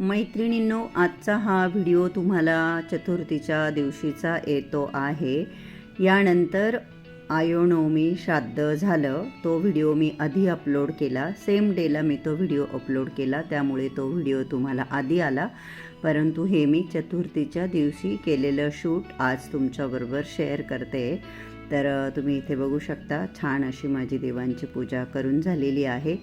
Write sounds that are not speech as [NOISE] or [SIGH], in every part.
मैत्रिणींनो आजचा हा व्हिडिओ तुम्हाला चतुर्थीच्या दिवशीचा येतो आहे. यानंतर आयोनवमी श्राद्ध झालं. तो व्हिडिओ मी आधी अपलोड केला. सेम डेला मी तो व्हिडिओ अपलोड केला. त्यामुळे तो व्हिडिओ तुम्हाला आधी आला. परंतु हे मी चतुर्थीच्या दिवशी केलेलं शूट आज तुमच्याबरोबर शेअर करते. तर तुम्ही इथे बघू शकता छान अशी माझी देवांची पूजा करून झालेली आहे.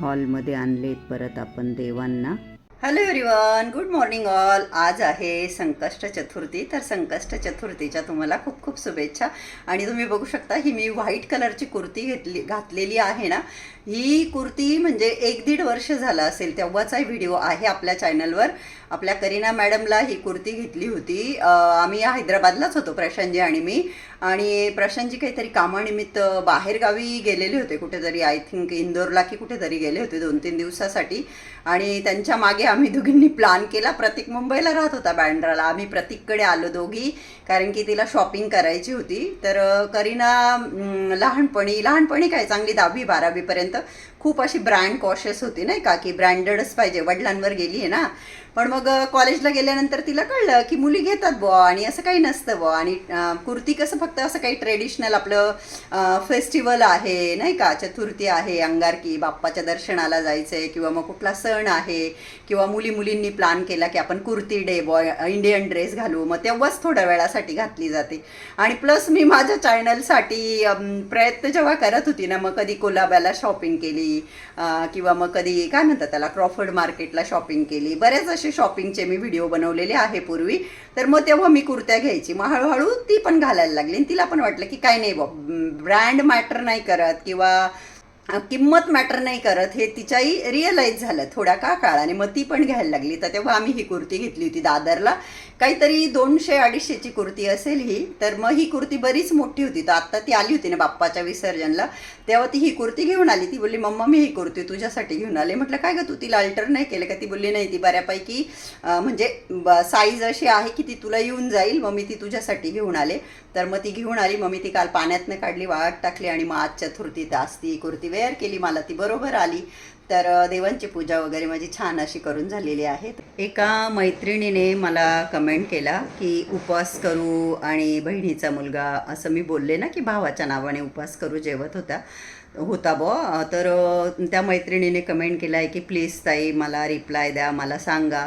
हॉलमध्ये आणलेत परत आपण देवांना. Hello everyone good morning all आज आहे संकष्ट चतुर्थी. तर संकष्ट चतुर्थीच्या तुम्हाला खूप खूप शुभेच्छा. आणि तुम्ही बघू शकता ही मी व्हाईट कलरची कुर्ती घेतली घातलेली आहे ना. ही कुर्ती म्हणजे एक दीड वर्ष झालं असेल तेव्हाचा व्हिडिओ आहे आपल्या चॅनलवर आपल्या करीना मॅडमला ही कुर्ती घेतली होती. आम्ही हैदराबादलाच होतो प्रशांतजी आणि मी. आणि प्रशांतजी काहीतरी कामानिमित्त बाहेरगावी गेलेले होते कुठेतरी. आय थिंक इंदोरला की कुठेतरी गेले होते दोन तीन दिवसासाठी. आणि त्यांच्या मागे आम्ही दोघींनी प्लॅन केला. प्रतीक मुंबईला राहत होता बँड्राला आम्ही प्रतीककडे आलो दोघी कारण की तिला शॉपिंग करायची होती. तर करीना लहानपणी लहानपणी काय चांगली दहावी बारावीपर्यंत खूप अशी ब्रँड कॉशियस होती नाही का? की ब्रँडेडच पाहिजे. वडिलांवर गेली आहे ना. पण मग कॉलेजला गेल्यानंतर तिला कळलं की मुली घेतात बुवा आणि असं काही नसतं बुवा. आणि कुर्ती कसं फक्त असं काही ट्रेडिशनल आपलं फेस्टिवल आहे नाही का? चतुर्थी आहे अंगारकी बाप्पाच्या दर्शनाला जायचं आहे किंवा मग कुठला सण आहे किंवा मुली मुलींनी प्लॅन केला की आपण kurti day boy Indian dress घालू मग तेव्हाच थोड्या वेळासाठी घातली जाते. आणि प्लस मी माझ्या चॅनलसाठी प्रयत्न जेव्हा करत होती ना मग कधी कोलाब्याला शॉपिंग केली किंवा मग कधी काय म्हणतात त्याला क्रॉफर्ड मार्केटला शॉपिंग केली बऱ्याच असे शॉपिंगचे मी व्हिडिओ बनवलेले आहे पूर्वी. तर मग तेव्हा मी कुर्त्या घ्यायची. मग हळूहळू ती पण घालायला लागली आणि तिला पण वाटलं की काय नाही बा ब्रँड मॅटर नाही करत किंवा किंमत मॅटर नाही करत हे तिच्याही रिअलाईज झालं थोड्या का काळाने. मग ती पण घ्यायला लागली. तर तेव्हा आम्ही ही कुर्ती घेतली होती दादरला. काहीतरी दोनशे अडीचशेची कुर्ती असेल ही तर मग ही कुर्ती बरीच मोठी होती. तर आत्ता ती आली होती ना बाप्पाच्या विसर्जनला. तेव्हा ती ही कुर्ती घेऊन आली. ती बोलली मम्मा मी ही कुर्ती तुझ्यासाठी घेऊन आले. म्हटलं काय ग तू तिला अल्टर नाही केलं का? ती बोलली नाही ती बऱ्यापैकी म्हणजे साईज अशी आहे की ती तुला येऊन जाईल. मग मी ती तुझ्यासाठी घेऊन आले. तर मग ती घेऊन आली. मग मी ती काल पाण्यातनं काढली वाळत टाकली आणि मग आज चतुर्थीत आज ती कुर्ती. तयार केली मला ती बरोबर आली. तर देवांची पूजा वगैरे माझी छान अशी करून झालेली आहे. एका मैत्रिणीने मला कमेंट केला की उपवास करू आणि बहिणीचा मुलगा असं मी बोलले ना की भावाच्या नावाने उपवास करू जेवत होता. होता बो तर त्या मैत्रिणीने कमेंट केला आहे की प्लीज ताई मला रिप्लाय द्या मला सांगा.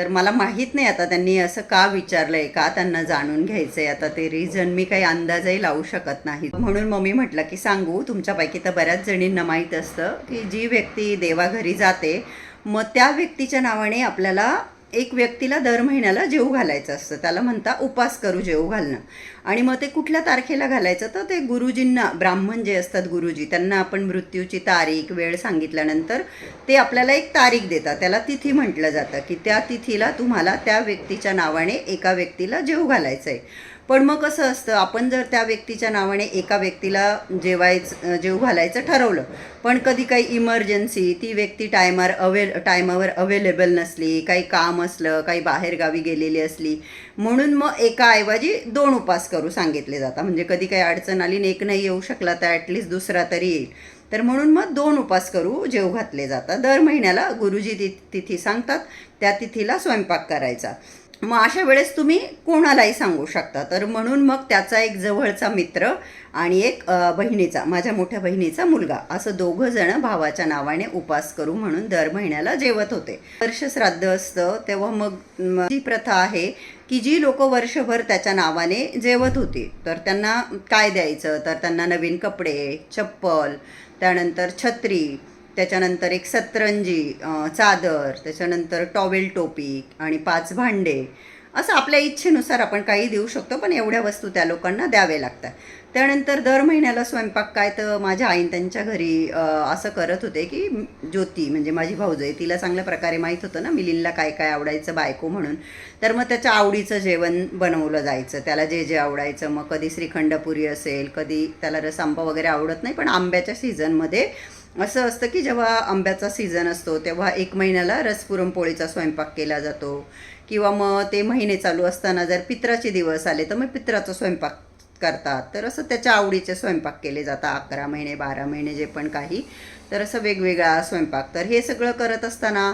तर मला माहीत नाही आता त्यांनी असं का विचारलं आहे का त्यांना जाणून घ्यायचं आहे आता ते रिझन मी काही अंदाजही लावू शकत नाही म्हणून मग मी म्हटलं की सांगू तुमच्यापैकी तर बऱ्याच जणींना माहीत असतं की जी व्यक्ती देवाघरी जाते मग त्या व्यक्तीच्या नावाने आपल्याला एक व्यक्तीला दर महिन्याला जेऊ घालायचं असतं. त्याला म्हणता उपास करू जेऊ घालणं. आणि मग ते कुठल्या तारखेला घालायचं? तर ते गुरुजींना ब्राह्मण जे असतात गुरुजी त्यांना आपण मृत्यूची तारीख वेळ सांगितल्यानंतर ते आपल्याला एक तारीख देतात. त्याला तिथी म्हटलं जातं की त्या तिथीला तुम्हाला त्या व्यक्तीच्या नावाने एका व्यक्तीला जेऊ घालायचं आहे पण मग कसं असतं आपण जर त्या व्यक्तीच्या नावाने एका व्यक्तीला जेवायचं जेव घालायचं ठरवलं पण कधी काही इमर्जन्सी ती व्यक्ती टायमार अवे टायमावर अवेलेबल नसली काही काम असलं काही बाहेरगावी गेलेली असली म्हणून मग एकाऐवजी दोन उपास करू सांगितले जातात. म्हणजे कधी काही अडचण आली आणि एक नाही येऊ शकला तर ॲटलिस्ट दुसरा तरी येईल. तर म्हणून मग दोन उपास करू जेव घातले जातात. दर महिन्याला गुरुजी तिथी सांगतात त्या तिथीला स्वयंपाक करायचा. मग अशा वेळेस तुम्ही कोणालाही सांगू शकता. तर म्हणून मग त्याचा एक जवळचा मित्र आणि एक बहिणीचा माझ्या मोठ्या बहिणीचा मुलगा असं दोघं जण भावाच्या नावाने उपास करू म्हणून दर महिन्याला जेवत होते. वर्ष श्राद्ध असतं तेव्हा मग ती जी प्रथा आहे की जी लोक वर्षभर त्याच्या नावाने जेवत होती. तर त्यांना काय द्यायचं? तर त्यांना नवीन कपडे चप्पल त्यानंतर छत्री त्याच्यानंतर एक सतरंजी चादर त्याच्यानंतर टॉवेल टोपी आणि पाच भांडे असं आपल्या इच्छेनुसार आपण काही देऊ शकतो पण एवढ्या वस्तू त्या लोकांना द्यावे लागतात. त्यानंतर दर महिन्याला स्वयंपाक काय तर माझ्या आईन त्यांच्या घरी असं करत होते की ज्योती म्हणजे माझी भाऊज आहे तिला चांगल्या प्रकारे माहीत होतं ना मिलिंदला काय काय आवडायचं बायको म्हणून. तर मग त्याच्या आवडीचं जेवण बनवलं जायचं. त्याला जे जे आवडायचं मग कधी श्रीखंडपुरी असेल कधी त्याला रसआंबा वगैरे आवडत नाही पण आंब्याच्या सीझनमध्ये असं असतं की जेव्हा आंब्याचा सीझन असतो तेव्हा एक महिन्याला रस पुरणपोळीचा स्वयंपाक केला जातो. किंवा मग ते महिने चालू असताना जर पित्राचे दिवस आले तर मग पित्राचा स्वयंपाक करतात. तर असं त्याच्या आवडीचे स्वयंपाक केले जातात. अकरा महिने बारा महिने जे पण काही. तर असं वेगवेगळा स्वयंपाक. तर हे सगळं करत असताना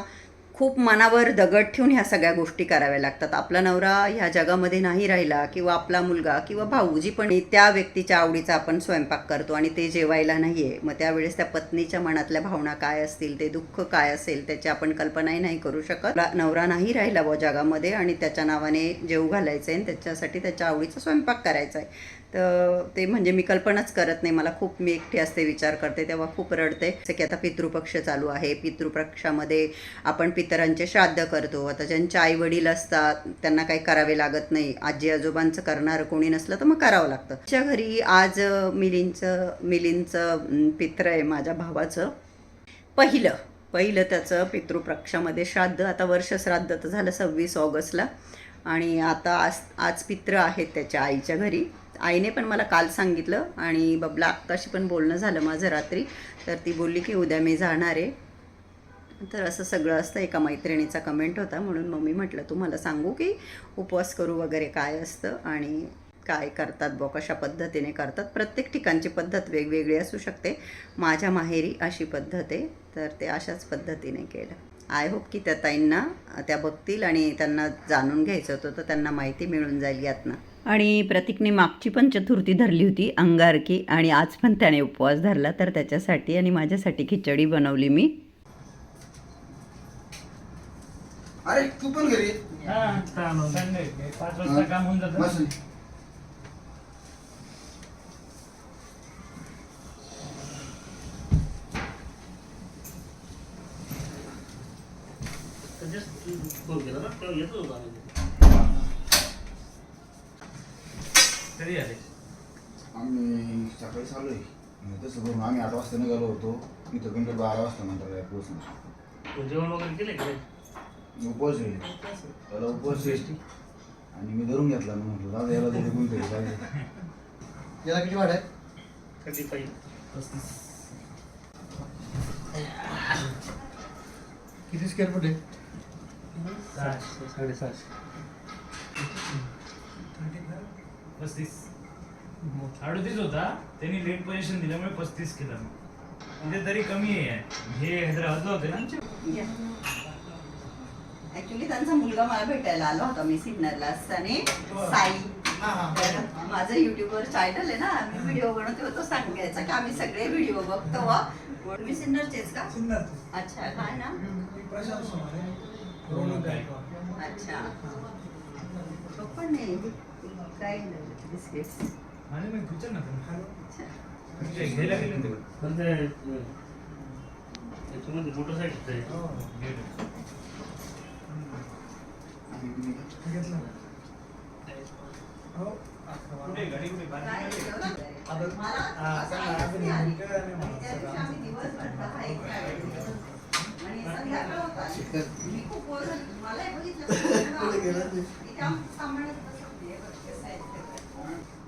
खूप मनावर दगड ठेवून ह्या सगळ्या गोष्टी कराव्या लागतात. आपला नवरा ह्या जगामध्ये नाही राहिला किंवा आपला मुलगा किंवा भाऊ जी पण त्या व्यक्तीच्या आवडीचा आपण स्वयंपाक करतो आणि ते जेवायला नाही आहे मग त्यावेळेस त्या पत्नीच्या मनातल्या भावना काय असतील ते दुःख काय असेल त्याची आपण कल्पनाही नाही करू शकत. नवरा नाही राहिला व जगामध्ये आणि त्याच्या नावाने जेव घालायचं आहे आणि त्याच्यासाठी त्याच्या आवडीचा स्वयंपाक करायचा आहे तर ते म्हणजे मी कल्पनाच करत नाही. मला खूप मी एकटी असते विचार करते तेव्हा खूप रडते. जसं की आता पितृपक्ष चालू आहे. पितृपक्षामध्ये आपण पितरांचे श्राद्ध करतो. आता ज्यांचे आई वडील असतात त्यांना काही करावे लागत नाही. आजी आजोबांचं करणारं कोणी नसलं तर मग करावं लागतं. आमच्या घरी आज मिलींचं मिलींचं पित्र आहे माझ्या भावाचं. पहिलं पहिलं त्याचं पितृपक्षामध्ये श्राद्ध. आता वर्ष श्राद्ध तर झालं सव्वीस ऑगस्टला. आणि आता आज आज पित्र आहेत त्याच्या आईच्या घरी. आईने पण मला काल सांगितलं आणि बबला आत्ताशी पण बोलणं झालं माझं रात्री. तर ती बोलली की उद्या मी जाणार आहे. तर असं सगळं असतं. एका मैत्रिणीचा कमेंट होता. म्हणून मग मी म्हटलं तुम्हाला सांगू की उपवास करू वगैरे काय असतं आणि काय करतात बुवा? कशा पद्धतीने करतात? प्रत्येक ठिकाणची पद्धत वेगवेगळी असू शकते. माझ्या माहेरी अशी पद्धत आहे. तर ते अशाच पद्धतीने केलं. आय होप की त्या ताईंना त्या बघतील आणि त्यांना जाणून घ्यायचं होतं तर त्यांना माहिती मिळून जाईल यातनं. आणि प्रतीकने मागची पण चतुर्थी धरली होती अंगारकी आणि आज पण त्याने उपवास धरला तर त्याच्यासाठी आणि माझ्यासाठी खिचडी बनवली मी. अरे तू पण घरी. हा. पाच वाजता काम होऊन जातं. तर बोल केलं ना, तेव्हा येतो होतो आम्ही. कधी आले आम्ही सकाळी चालू आहे तसं करून आम्ही आठ वाजता निघालो होतो. इथं कंप्लीट बारा वाजता नंतर पोहोचलो तू जेवण वगैरे केले का उपवास आहे. त्याला उपवास आहे. आणि मी धरून घेतला. ना म्हटलं दादा याला तरी कोणतरी पाहिजे याला किती वाढ आहे? कधी पाहिजे किती स्क्वेअर फूट आहे? पस्तीस. अडतीस होता. त्यांनी लेट पोझिशन दिल्यामुळे पस्तीस केलं. म्हणजे तरी कमी आहे. हे हैदराबादला होते ना? ऍक्च्युली त्यांचा मुलगा मला भेटायला आला होता. मी सिन्नरला. असताना साई. तर माझं युट्यूबवर चॅनल आहे ना. मी व्हिडिओ बनवते. होतो सांगायचा की आम्ही सगळे व्हिडिओ बघतो. वा तुम्ही सिन्नरचेच का? अच्छा काय ना अच्छा तो पण नाही काय बिस्किट्स आणि मग विचार ना तुम्ही. अच्छा म्हणजे घ्यायला गेले होते का? पण ते याच्यामध्ये मोटरसायकल आहे. गेले. कुठे आहे गाडी कुठे काय बाहेर एवढं? आता- मला हा, असं सांगा, आणि संध्याकाळ होता. मी खूप. मलाही बघितलं [LAUGHS] इथे. हे.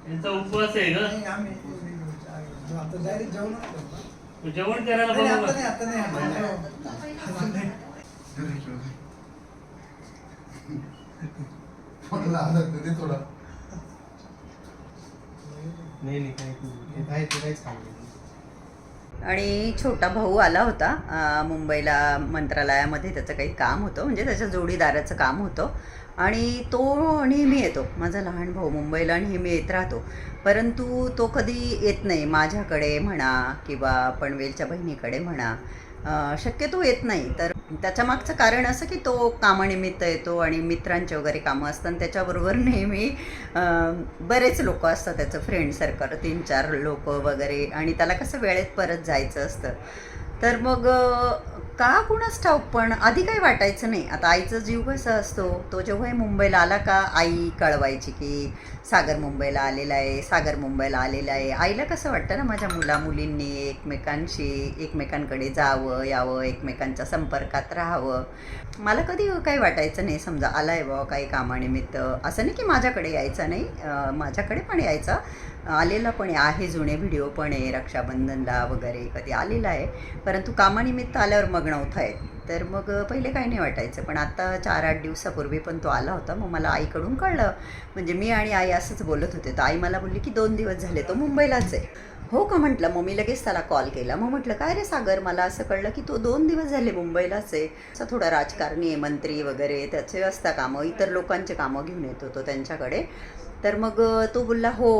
यांचा उपवास आहे का डायरेक्ट जेवण तू जेवण करायला आता नाही आता नाही आता नाही आता थोडा नाही ते काहीच. आणि छोटा भाऊ आला होता मुंबईला मंत्रालयामध्ये त्याचं काही काम होतं म्हणजे त्याच्या जोडीदाराचं काम होतं. आणि तो नेहमी येतो माझा लहान भाऊ मुंबईला नेहमी येत राहतो. परंतु तो कधी येत नाही माझ्याकडे म्हणा किंवा पनवेलच्या बहिणीकडे म्हणा. शक्यतो येत नाही. तर त्याच्या मागचं कारण असं की तो कामानिमित्त येतो आणि मित्रांचे वगैरे कामं असतात. आणि त्याच्याबरोबर नेहमी बरेच लोक असतात त्याचं फ्रेंड सर्कल तीन चार लोक वगैरे. आणि त्याला कसं वेळेत परत जायचं असतं. तर मग का कुणास ठाऊक पण आधी काही वाटायचं नाही. आता आईचा जीव कसा असतो? तो जेव्हा मुंबईला आला का आई कळवायची की सागर मुंबईला आलेला आहे सागर मुंबईला आलेला आहे. आईला कसं वाटतं ना माझ्या मुला मुलींनी एकमेकांशी एकमेकांकडे जावं यावं एकमेकांच्या संपर्कात राहावं. मला कधी काही वाटायचं नाही. समजा आला आहे बाबा काही कामानिमित्त. असं नाही की माझ्याकडे यायचा नाही. माझ्याकडे पण यायचा. आलेला पण आहे जुने व्हिडिओ पण आहे रक्षाबंधनला वगैरे कधी आलेला आहे. परंतु कामानिमित्त आल्यावर मग रुग्ण होत आहेत. तर मग पहिले काही नाही वाटायचं. पण आता चार आठ दिवसापूर्वी पण तो आला होता. मग मला आईकडून कळलं. म्हणजे मी आणि आई असंच बोलत होते. तर आई मला बोलली की दोन दिवस झाले तो मुंबईलाच आहे. हो का? म्हटलं. मग मी लगेच त्याला कॉल केला. मग म्हटलं काय रे सागर? मला असं कळलं की तो दोन दिवस झाले मुंबईलाच आहे. असा थोडा राजकारणी आहे मंत्री वगैरे त्याचे असता कामं. इतर लोकांचे कामं घेऊन येतो तो त्यांच्याकडे. तर मग तो बोलला हो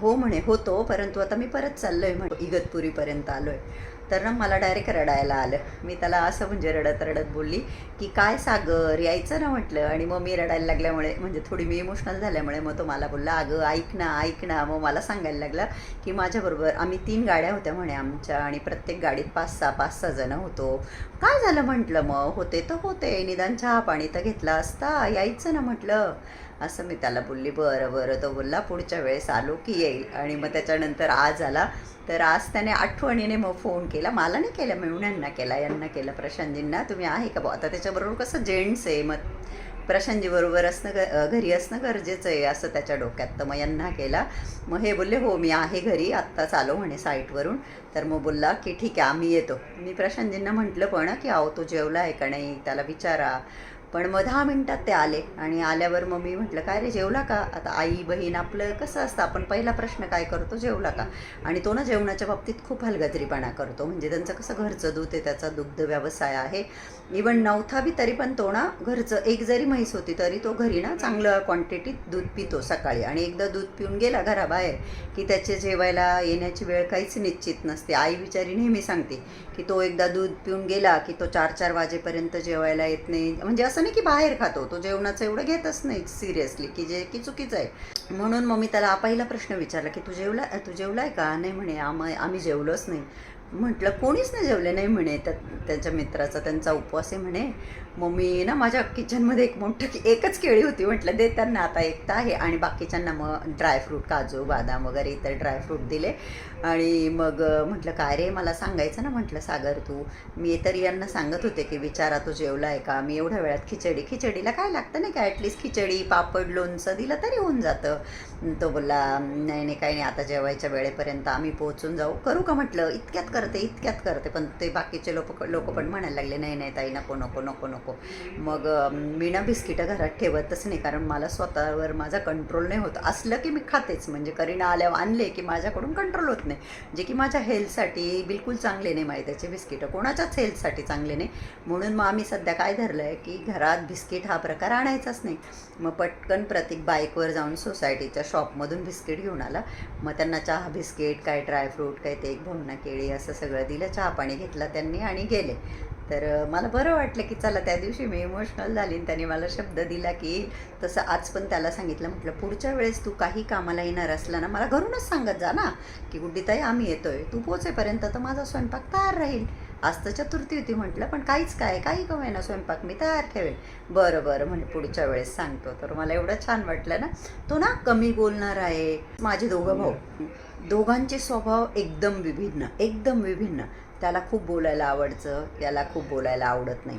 हो म्हणे होतो. परंतु आता मी परत चाललो आहे म्हणे इगतपुरीपर्यंत आलो आहे तर ना मला डायरेक्ट रडायला आलं. मी त्याला असं म्हणजे रडत रडत बोलली की काय सागर यायचं ना म्हटलं. आणि मग मी रडायला लागल्यामुळे म्हणजे थोडी मी इमोशनल झाल्यामुळे मग तो मला बोलला अगं ऐक ना ऐक ना. मग मला सांगायला लागला की माझ्याबरोबर आम्ही तीन गाड्या होत्या म्हणे आमच्या आणि प्रत्येक गाडीत पाच सहा पाच सहा जणं होतो. काय झालं म्हटलं मग? होते तर होते. निदान चहा पाणी तर घेतला असता. यायचं ना म्हटलं. असं मी त्याला बोलली बरं बरं. तो बोलला पुढच्या वेळेस आलो की येईल. आणि मग त्याच्यानंतर आज आला. तर आज त्याने आठवणीने मग फोन केला. मला नाही केला मिळून यांना केला यांना केला प्रशांतजींना. तुम्ही आहे का बुवा आता त्याच्याबरोबर कसं जेंट्स आहे. मग प्रशांतजी बरोबर असणं ग घरी असणं गरजेचं आहे असं त्याच्या डोक्यात. तर मग यांना केला. मग हे बोलले हो मी आहे घरी आत्ताच आलो म्हणे साईटवरून. तर मग बोलला की ठीक आहे आम्ही येतो. मी प्रशांतजींना म्हटलं पण की अहो तो जेवला आहे का नाही? त्याला विचारा. पण मग दहा मिनटात ते आले आणि आल्यावर मग मी म्हटलं काय रे जेवला का? आता आई बहीण आपलं कसं असतं आपण पहिला प्रश्न काय करतो? जेवला का? आणि तो ना जेवणाच्या बाबतीत खूप हलगजरीपणा करतो. म्हणजे त्यांचं कसं घरचं दूध आहे त्याचा दुग्ध व्यवसाय आहे. इवन नवथावी तरी पण तो ना घरचं एक जरी म्हैस होती तरी तो घरी ना चांगलं क्वांटिटीत दूध पितो सकाळी. आणि एकदा दूध पिऊन गेला घराबाहेर की त्याचे जेवायला येण्याची वेळ काहीच निश्चित नसते. आई बिचारी नेहमी सांगते की तो एकदा दूध पिऊन गेला की तो चार चार वाजेपर्यंत जेवायला येत नाही. म्हणजे असं नाही की बाहेर खातो तो जेवणाचं एवढं घेतच नाही सिरियसली की जे की चुकीचं आहे. म्हणून मग मी त्याला पहिला प्रश्न विचारला की तू जेवला तू जेवलाय का? नाही म्हणे आम आम्ही जेवलोच नाही. म्हटलं कोणीच नाही जेवले नाही म्हणे त्या त्यांच्या मित्राचा त्यांचा उपवास आहे म्हणे. मग मी ना माझ्या किचनमध्ये एक मोठं एकच केळी होती म्हटलं दे त्यांना आता एक तर आहे. आणि बाकीच्यांना मग ड्रायफ्रूट काजू बदाम वगैरे इतर ड्रायफ्रूट दिले. आणि मग म्हटलं काय रे मला सांगायचं ना म्हटलं सागर तू. मी तर यांना सांगत होते की विचारा तू जेवला आहे का? मी एवढ्या वेळात खिचडी खिचडीला काय लागतं नाही का ॲटलिस्ट खिचडी पापड लोणचं दिलं तरी होऊन जातं. तो बोलला नाही नाही काही नाही आता जेवायच्या वेळेपर्यंत आम्ही पोहोचून जाऊ. करू का म्हटलं इतक्यात करते इतक्यात करते. पण ते बाकीचे लोक लोक पण म्हणायला लागले नाही नाही ताई नको नको नको नको. मग मी ना बिस्किटं घरात ठेवतच नाही कारण मला स्वतःवर माझा कंट्रोल नाही होत. असलं की मी खातेच. म्हणजे करीना आल्यावर आणले की माझ्याकडून कंट्रोल होत नाही. जे की माझ्या हेल्थसाठी बिलकुल चांगले नाही मैद्याचे बिस्किटं. कोणाच्याच हेल्थसाठी चांगले नाही. म्हणून मग आम्ही सध्या काय धरलं आहे की घरात बिस्किट हा प्रकार आणायचाच नाही. मग पटकन प्रत्येक बाईकवर जाऊन सोसायटीच्या शॉपमधून बिस्किट घेऊन आला. मग त्यांना चहा बिस्किट काय ड्रायफ्रूट काय ते एक भवना केळी असं सगळं दिलं चहा पाणी घेतला त्यांनी आणि गेले. तर मला बरं वाटलं की चला त्या दिवशी मी इमोशनल झाली त्यांनी त्याने मला शब्द दिला की तसं आज पण त्याला सांगितलं. म्हटलं पुढच्या वेळेस तू काही कामाला येणार असला ना मला घरूनच सांगत जा ना की गुड्डीताई आम्ही येतोय. तू पोचेपर्यंत तर माझा स्वयंपाक तयार राहील. आज तर चतुर्थी होती म्हटलं पण काहीच काय काही कमी ना स्वयंपाक मी तयार ठेवेल. बरं बरं म्हणजे पुढच्या वेळेस सांगतो. तर मला एवढं छान वाटलं ना. तो ना कमी बोलणार आहे. माझे दोघं भाऊ. दोघांचे स्वभाव एकदम विभिन्न एकदम विभिन्न. त्याला खूप बोलायला आवडतं त्याला खूप बोलायला आवडत नाही.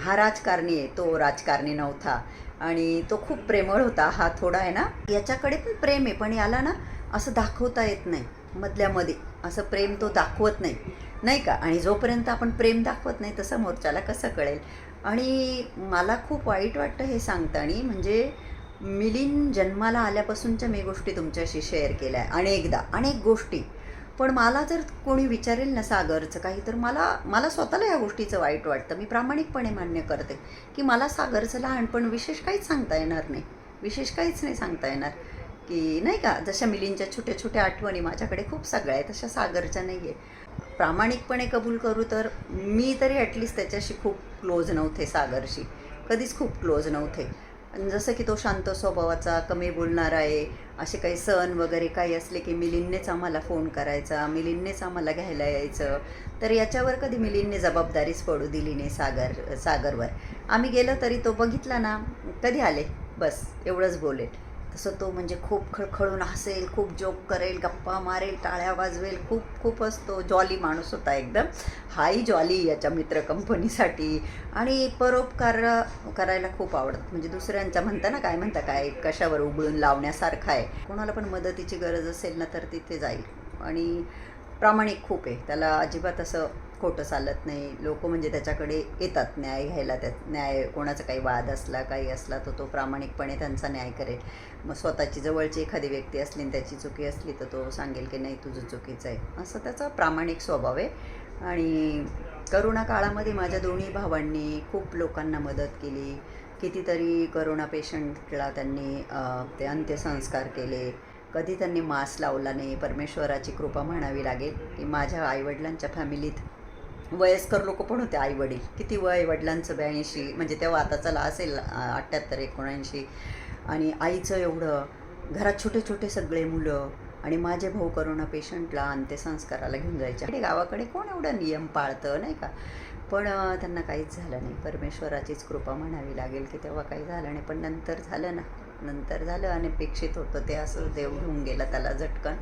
हा राजकारणी आहे तो राजकारणी नव्हता. आणि तो खूप प्रेमळ होता हा थोडा आहे ना. याच्याकडे पण प्रेम आहे पण याला ना असं दाखवता येत नाही मधल्यामध्ये असं प्रेम तो दाखवत नाही नाही का? आणि जोपर्यंत आपण प्रेम दाखवत नाही तसं मोर्चाला कसं कळेल? आणि मला खूप वाईट वाटतं हे सांगताना म्हणजे मिलिंद जन्माला आल्यापासूनच्या मी गोष्टी तुमच्याशी शेअर केल्या आहे अनेकदा अनेक गोष्टी. पण मला जर कोणी विचारेल ना सागरचं काही तर मला मला स्वतःला या गोष्टीचं वाईट वाटतं. मी प्रामाणिकपणे मान्य करते की मला सागरचं लहानपण विशेष काहीच सांगता येणार नाही. विशेष काहीच नाही सांगता येणार. की नाही का जशा मिलींच्या छोट्या छोट्या आठवणी माझ्याकडे खूप सगळ्या आहेत तशा सागरच्या नाही आहे प्रामाणिकपणे कबूल करू तर मी तरी ॲटलिस्ट त्याच्याशी खूप क्लोज नव्हते सागरशी. कधीच खूप क्लोज नव्हते. आणि जसं की तो शांत स्वभावाचा कमी बोलणारा आहे असे काही सण वगैरे काही असले की मिलिंदनेच आम्हाला फोन करायचा मिलिंदनेच आम्हाला घ्यायला यायचं. तर याच्यावर कधी मिलिंदने जबाबदारीच पडू दिली नाही सागर सागरवर. आम्ही गेलो तरी तो बघितला ना कधी आले? बस एवढंच बोलेल. तसं तो म्हणजे खूप खळखळून हसेल खूप जोक करेल गप्पा मारेल टाळ्या वाजवेल खूप खूपच तो जॉली माणूस होता एकदम. हाही जॉली याच्या मित्र कंपनीसाठी आणि परोपकार करायला खूप आवडत. म्हणजे दुसऱ्यांचा म्हणता ना काय म्हणता काय कशावर उघडून लावण्यासारखा आहे. कोणाला पण मदतीची गरज असेल ना तर तिथे जाईल. आणि प्रामाणिक खूप आहे. त्याला अजिबात असं खोटं चालत नाही. लोक म्हणजे त्याच्याकडे येतात न्याय घ्यायला त्या न्याय कोणाचा काही वाद असला काही असला तर तो प्रामाणिकपणे त्यांचा न्याय करेल. मग स्वतःची जवळची एखादी व्यक्ती असली आणि त्याची चुकी असली तर तो सांगेल की नाही तुझं चुकीचं आहे. असं त्याचा प्रामाणिक स्वभाव आहे. आणि करोना काळामध्ये माझ्या दोन्ही भावांनी खूप लोकांना मदत केली. कितीतरी करोना पेशंटला त्यांनी ते अंत्यसंस्कार केले. कधी त्यांनी मास्क लावला नाही. परमेश्वराची कृपा म्हणावी लागेल की माझ्या आईवडिलांच्या फॅमिलीत वयस्कर लोक पण होते आईवडील. किती वय वडिलांचं ब्याऐंशी म्हणजे तेव्हा आता चला असेल अठ्ठ्याहत्तर एकोणऐंशी. आणि आईचं एवढं घरात छोटे छोटे सगळे मुलं आणि माझे भाऊ करोना पेशंटला अंत्यसंस्काराला घेऊन जायचे. आणि गावाकडे कोण एवढा नियम पाळतं नाही का? पण त्यांना काहीच झालं नाही. परमेश्वराचीच कृपा म्हणावी लागेल की तेव्हा काही झालं नाही. पण नंतर झालं ना. नंतर झालं अनपेक्षित होतं ते असं देव घेऊन गेला त्याला झटकन.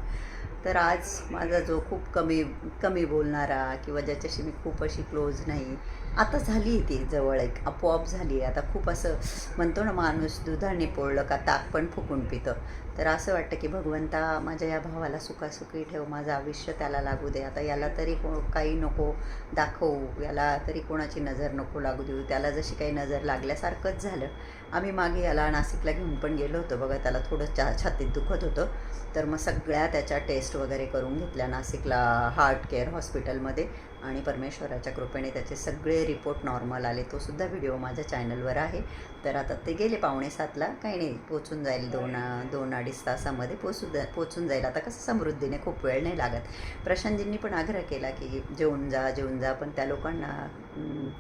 तर आज माझा जो खूप कमी कमी बोलणारा किंवा ज्याच्याशी मी खूप अशी क्लोज नाही आता झाली ती जवळ एक आपोआप झाली. आता खूप असं म्हणतो ना माणूस दुधाने पोळलं का ताक पण फुकून पितं. तर असं वाटतं की भगवंता माझ्या या भावाला सुखासुखी ठेव माझं आयुष्य त्याला लागू दे. आता याला तरी को काही नको दाखवू याला तरी कोणाची नजर नको लागू देऊ. त्याला जशी काही नजर लागल्यासारखंच झालं. आम्ही मागे याला नाशिकला घेऊन पण गेलो होतो. बघा त्याला थोडं चा छातीत दुखत होतं. तर मग सगळ्या त्याच्या टेस्ट वगैरे करून घेतल्या नाशिकला हार्ट केअर हॉस्पिटलमध्ये. आणि परमेश्वराच्या कृपेने त्याचे सगळे रिपोर्ट नॉर्मल आले. तो सुद्धा व्हिडिओ माझ्या चॅनलवर आहे. तर आता ते गेले पावणे सातला. काही नाही पोचून जाईल दोन दोन अडीच तासामध्ये. पोचू जा पोचून जाईल. आता कसं समृद्धीने खूप वेळ नाही लागत. प्रशांतजींनी पण आग्रह केला की जेवून जा जेवून जा. पण त्या लोकांना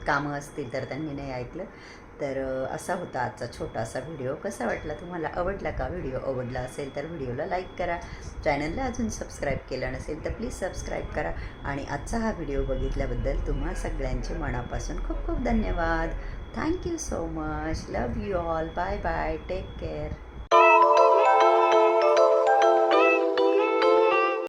कामं असतील तर त्यांनी नाही ऐकलं. तर असा होता आजचा छोटासा व्हिडिओ. कसा वाटला? तुम्हाला आवडला का व्हिडिओ? आवडला असेल तर व्हिडिओला लाईक करा. चॅनलला अजून सबस्क्राईब केलं नसेल तर प्लीज सबस्क्राईब करा. आणि आजचा हा व्हिडिओ बघितल्याबद्दल तुम्हा सगळ्यांचे मनापासून खूप खूप धन्यवाद. Thank you so much. Love you all. Bye bye. Take care.